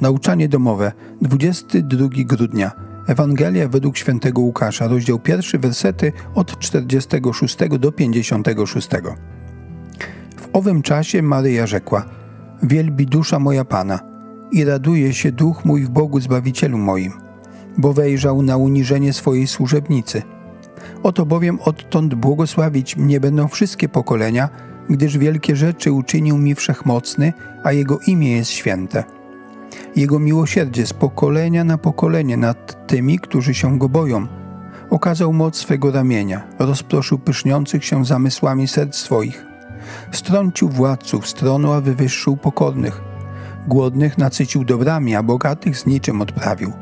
Nauczanie domowe, 22 grudnia. Ewangelia według świętego Łukasza, rozdział 1, wersety od 46 do 56. W owym czasie Maryja rzekła: Wielbi dusza moja Pana i raduje się duch mój w Bogu Zbawicielu moim, bo wejrzał na uniżenie swojej służebnicy. Oto bowiem odtąd błogosławić mnie będą wszystkie pokolenia, gdyż wielkie rzeczy uczynił mi wszechmocny, a jego imię jest święte. Jego miłosierdzie z pokolenia na pokolenie nad tymi, którzy się go boją. Okazał moc swego ramienia, rozproszył pyszniących się zamysłami serc swoich. Strącił władców stronu, a wywyższył pokornych. Głodnych nasycił dobrami, a bogatych z niczym odprawił.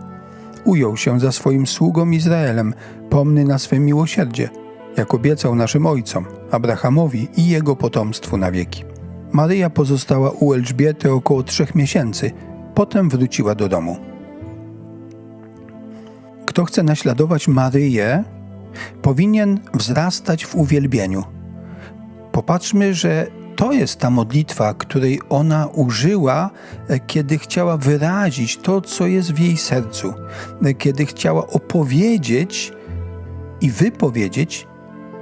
Ujął się za swoim sługą Izraelem, pomny na swe miłosierdzie, jak obiecał naszym ojcom, Abrahamowi i jego potomstwu na wieki. Maryja pozostała u Elżbiety około trzech miesięcy, potem wróciła do domu. Kto chce naśladować Maryję, powinien wzrastać w uwielbieniu. Popatrzmy, że to jest ta modlitwa, której ona użyła, kiedy chciała wyrazić to, co jest w jej sercu, kiedy chciała opowiedzieć i wypowiedzieć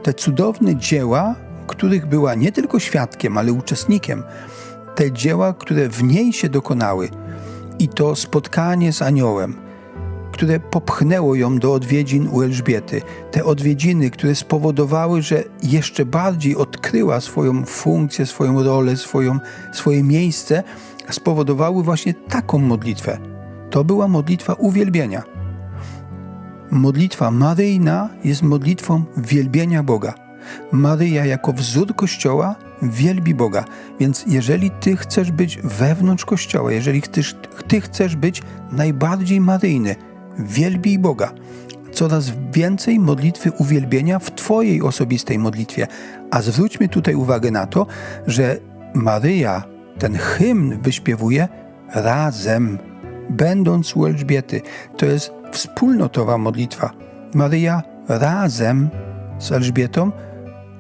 te cudowne dzieła, których była nie tylko świadkiem, ale uczestnikiem. Te dzieła, które w niej się dokonały, i to spotkanie z aniołem, które popchnęło ją do odwiedzin u Elżbiety. Te odwiedziny, które spowodowały, że jeszcze bardziej odkryła swoją funkcję, swoją rolę, swoją, swoje miejsce, spowodowały właśnie taką modlitwę. To była modlitwa uwielbienia. Modlitwa Maryjna jest modlitwą wielbienia Boga. Maryja jako wzór Kościoła wielbi Boga. Więc jeżeli Ty chcesz być wewnątrz Kościoła, jeżeli chcesz, Ty chcesz być najbardziej maryjny, wielbij Boga. Coraz więcej modlitwy uwielbienia w Twojej osobistej modlitwie. A zwróćmy tutaj uwagę na to, że Maryja ten hymn wyśpiewuje razem, będąc u Elżbiety. To jest wspólnotowa modlitwa. Maryja razem z Elżbietą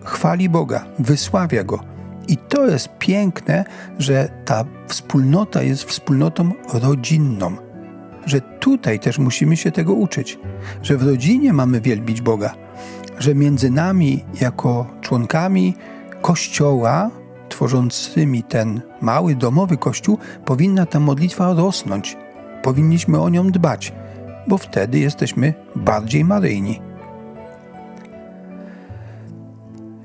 chwali Boga, wysławia Go. I to jest piękne, że ta wspólnota jest wspólnotą rodzinną. Że tutaj też musimy się tego uczyć, że w rodzinie mamy wielbić Boga, że między nami, jako członkami Kościoła, tworzącymi ten mały domowy Kościół, powinna ta modlitwa rosnąć. Powinniśmy o nią dbać, bo wtedy jesteśmy bardziej maryjni.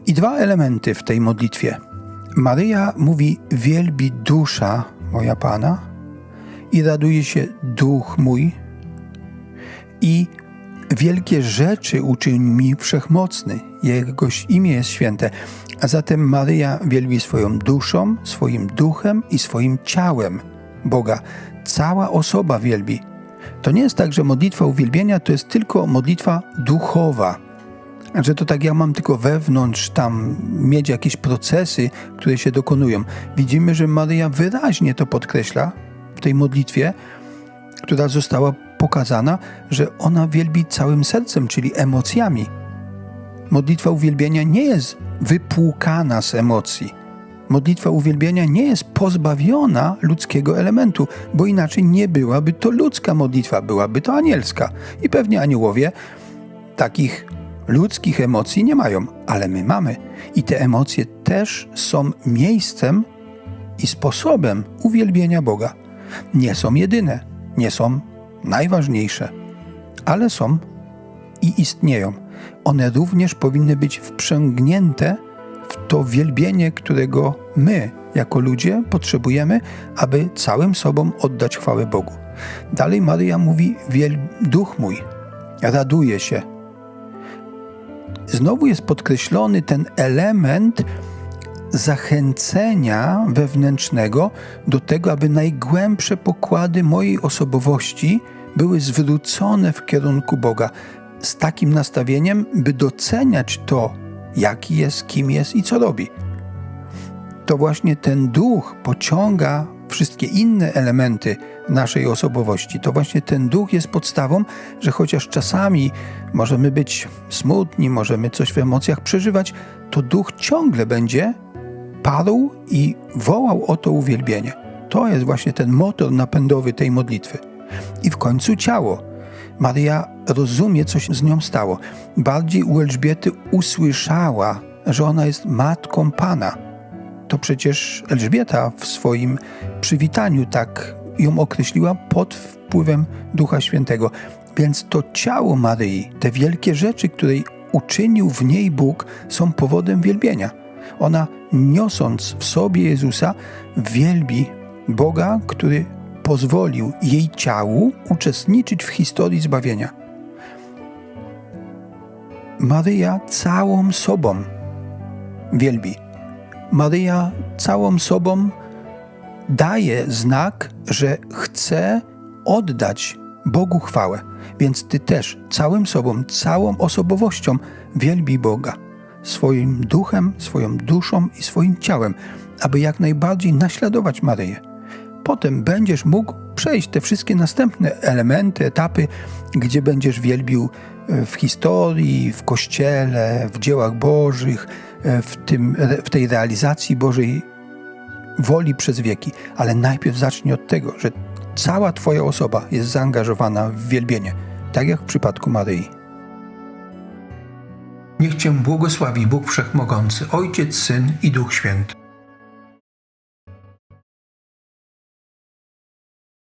I dwa elementy w tej modlitwie. Maryja mówi: Wielbi dusza moja Pana i raduje się duch mój, i wielkie rzeczy uczyni mi wszechmocny, Jego imię jest święte. A zatem Maryja wielbi swoją duszą, swoim duchem i swoim ciałem Boga. Cała osoba wielbi. To nie jest tak, że modlitwa uwielbienia to jest tylko modlitwa duchowa że to tak ja mam tylko wewnątrz tam mieć jakieś procesy, które się dokonują. Widzimy, że Maryja wyraźnie to podkreśla w tej modlitwie, która została pokazana, że ona wielbi całym sercem, czyli emocjami. Modlitwa uwielbienia nie jest wypłukana z emocji. Modlitwa uwielbienia nie jest pozbawiona ludzkiego elementu, bo inaczej nie byłaby to ludzka modlitwa, byłaby to anielska. I pewnie aniołowie takich ludzkich emocji nie mają, ale my mamy. I te emocje też są miejscem i sposobem uwielbienia Boga. Nie są jedyne, nie są najważniejsze, ale są i istnieją. One również powinny być wprzęgnięte w to wielbienie, którego my, jako ludzie, potrzebujemy, aby całym sobą oddać chwałę Bogu. Dalej Maryja mówi: duch mój, raduje się, znowu jest podkreślony ten element zachęcenia wewnętrznego do tego, aby najgłębsze pokłady mojej osobowości były zwrócone w kierunku Boga z takim nastawieniem, by doceniać to, jaki jest, kim jest i co robi. To właśnie ten duch pociąga wszystkie inne elementy naszej osobowości. To właśnie ten duch jest podstawą, że chociaż czasami możemy być smutni, możemy coś w emocjach przeżywać, to duch ciągle będzie parł i wołał o to uwielbienie. To jest właśnie ten motor napędowy tej modlitwy. I w końcu ciało. Maryja rozumie, co się z nią stało. Bardziej u Elżbiety usłyszała, że ona jest matką Pana. To przecież Elżbieta w swoim przywitaniu tak ją określiła pod wpływem Ducha Świętego. Więc to ciało Maryi, te wielkie rzeczy, której uczynił w niej Bóg, są powodem wielbienia. Ona, niosąc w sobie Jezusa, wielbi Boga, który pozwolił jej ciału uczestniczyć w historii zbawienia. Maryja całą sobą wielbi. Maryja całą sobą daje znak, że chce oddać Bogu chwałę. Więc ty też całym sobą, całą osobowością wielbi Boga. Swoim duchem, swoją duszą i swoim ciałem, aby jak najbardziej naśladować Maryję. Potem będziesz mógł przejść te wszystkie następne elementy, etapy, gdzie będziesz wielbił e, w historii, w kościele, w dziełach Bożych, w, tym, w tej realizacji Bożej woli przez wieki. Ale najpierw zacznij od tego, że cała Twoja osoba jest zaangażowana w wielbienie, tak jak w przypadku Maryi. Niech Cię błogosławi Bóg Wszechmogący, Ojciec, Syn i Duch Święty.